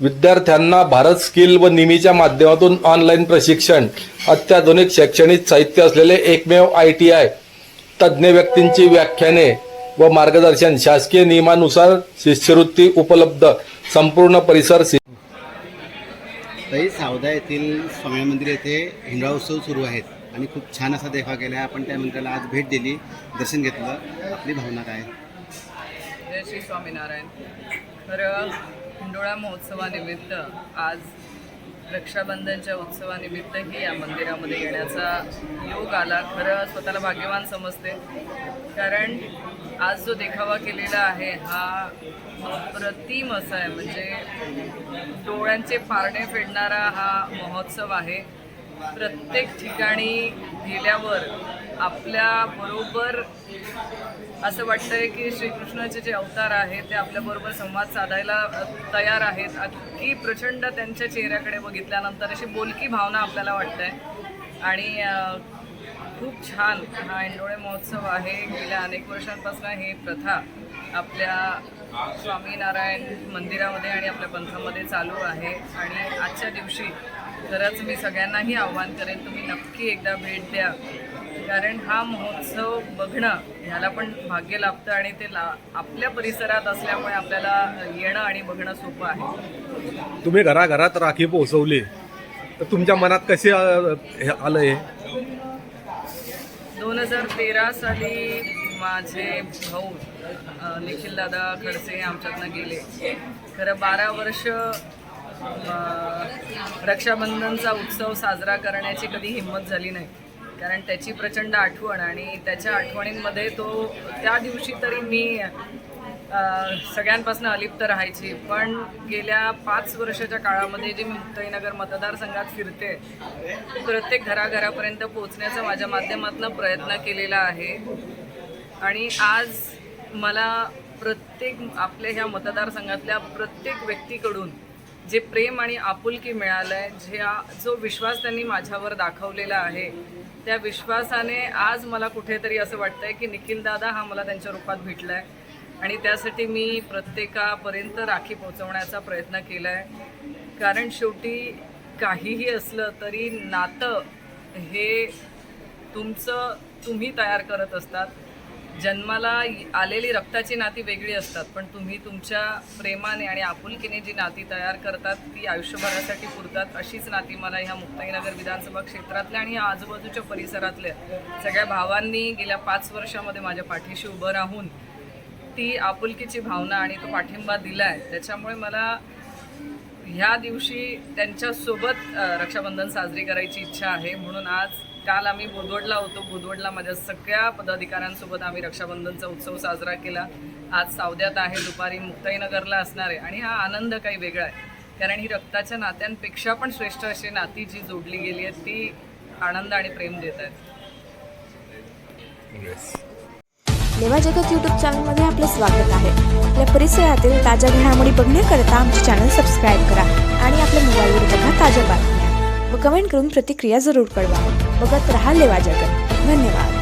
विद्यार्थ्यांना भारत स्किल व निमीच्या माध्यमातून ऑनलाईन प्रशिक्षण अत्याधुनिक शैक्षणिक साहित्य असलेले एकमेव आय टी आय तज्ज्ञ व्यक्तींची व्याख्याने व मार्गदर्शन शासकीय नियमानुसार शिष्यवृत्ती उपलब्ध संपूर्ण परिसर सि- तरी सावदा येथील स्वामी मंदिर येथे हिंडा उत्सव सुरू आहेत आणि खूप छान असा देखावा केला आहे आपण त्या मंदिराला आज भेट दिली दर्शन घेतलं. आपली भावना काय? जय श्री स्वामीनारायण. खरं हिंडोळा महोत्सवानिमित्त आज रक्षाबंधनच्या उत्सवानिमित्तही या मंदिरामध्ये येण्याचा योग आला. खरं स्वतःला भाग्यवान समजते. कारण आज जो देखावा केलेला आहे हा अप्रतिम असा आहे. म्हणजे डोळ्यांचे पारणे फेडणारा हा महोत्सव आहे. प्रत्येक ठिकाणी गेल्यावर आपल्या बरोबर असं वाटतंय की श्रीकृष्णाचे जे अवतार आहेत ते आपल्याबरोबर संवाद साधायला तयार आहेत. अगदी प्रचंड त्यांच्या चेहऱ्याकडे बघितल्यानंतर अशी बोलकी भावना आपल्याला वाटते आणि खूप छान हा इंडोळे महोत्सव आहे. गेल्या अनेक वर्षांपासून ही प्रथा आपल्या स्वामीनारायण मंदिरामध्ये आणि आपल्या पंथामध्ये चालू आहे. आणि आजच्या दिवशी खरंच मी सगळ्यांनाही आव्हान करेन तुम्ही नक्की एकदा भेट द्या. कारण हा महोत्सव बघणं ह्याला पण भाग्य लाभतं आणि ते ला आपल्या परिसरात असल्यामुळे आपल्याला येणं आणि बघणं सोपं आहे. तुम्ही घराघरात राखी पोहोचवली तर तुमच्या मनात कसे आलं हे दोन हजार तेरा साली माझे भाऊ निखिल दादा खडसे हे आमच्यातनं गेले. खरं बारा वर्ष रक्षाबंधनचा उत्सव साजरा करण्याची कधी हिंमत झाली नाही. कारण त्याची प्रचंड आठवण आणि त्याच्या आठवणींमध्ये तो त्या दिवशी तरी मी सगळ्यांपासून अलिप्त राहायची. पण गेल्या पाच वर्षाच्या काळामध्ये जे मी मुक्ताईनगर मतदारसंघात फिरते प्रत्येक घराघरापर्यंत पोचण्याचा माझ्या माध्यमातून प्रयत्न केलेला आहे. आणि आज मला प्रत्येक आपल्या ह्या मतदारसंघातल्या प्रत्येक व्यक्तीकडून जे प्रेम आणि आपुलकी मिळालं आहे ज्या जो विश्वास त्यांनी माझ्यावर दाखवलेला आहे त्या विश्वासाने आज मला कुठेतरी असं वाटतंय की निखिल दादा हा मला त्यांच्या रूपात भेटला आहे आणि त्यासाठी मी प्रत्येकापर्यंत राखी पोहोचवण्याचा प्रयत्न केला आहे कारण शेवटी काहीही असलं तरी नातं हे तुमचं तुम्ही तयार करत असतात. जन्माला आलेली रक्ताची नाती वेगळी असतात पण तुम्ही तुमच्या प्रेमाने आणि आपुलकीने जी नाती तयार करतात ती आयुष्यभरासाठी पुरतात. अशीच नाती मला ह्या मुक्ताईनगर विधानसभा क्षेत्रातल्या आणि ह्या आजूबाजूच्या परिसरातल्या सगळ्या भावांनी गेल्या पाच वर्षामध्ये माझ्या पाठीशी उभं राहून ती आपुलकीची भावना आणि तो पाठिंबा दिला आहे त्याच्यामुळे मला ह्या दिवशी त्यांच्यासोबत रक्षाबंधन साजरी करायची इच्छा आहे. म्हणून आज काल आम्ही बोदवडला होतो. बोदवडला माझ्या सगळ्या पदाधिकाऱ्यांसोबत आम्ही रक्षाबंधनचा उत्सव साजरा केला. आज सावद्यात आहे दुपारी मुक्ताईनगरला असणार आहे. आणि हा आनंद काही वेगळा आहे. कारण ही रक्ताच्या नात्यांपेक्षा पण श्रेष्ठ अशी नाती जी जोडली गेली आहेत ती आनंद आणि प्रेम देत आहेत. लेवा जगत यूट्यूब चॅनलमध्ये आपले स्वागत आहे. आपल्या परिसरातील ताज्या घडामोडी बघण्याकरता आमचे चॅनल सबस्क्राईब करा. आणि आपल्या मोबाईलवर बघा ताज्या बातम्या. व कमेंट करून प्रतिक्रिया जरूर कळवा. बघत रहा लेवा जगत धन्यवाद.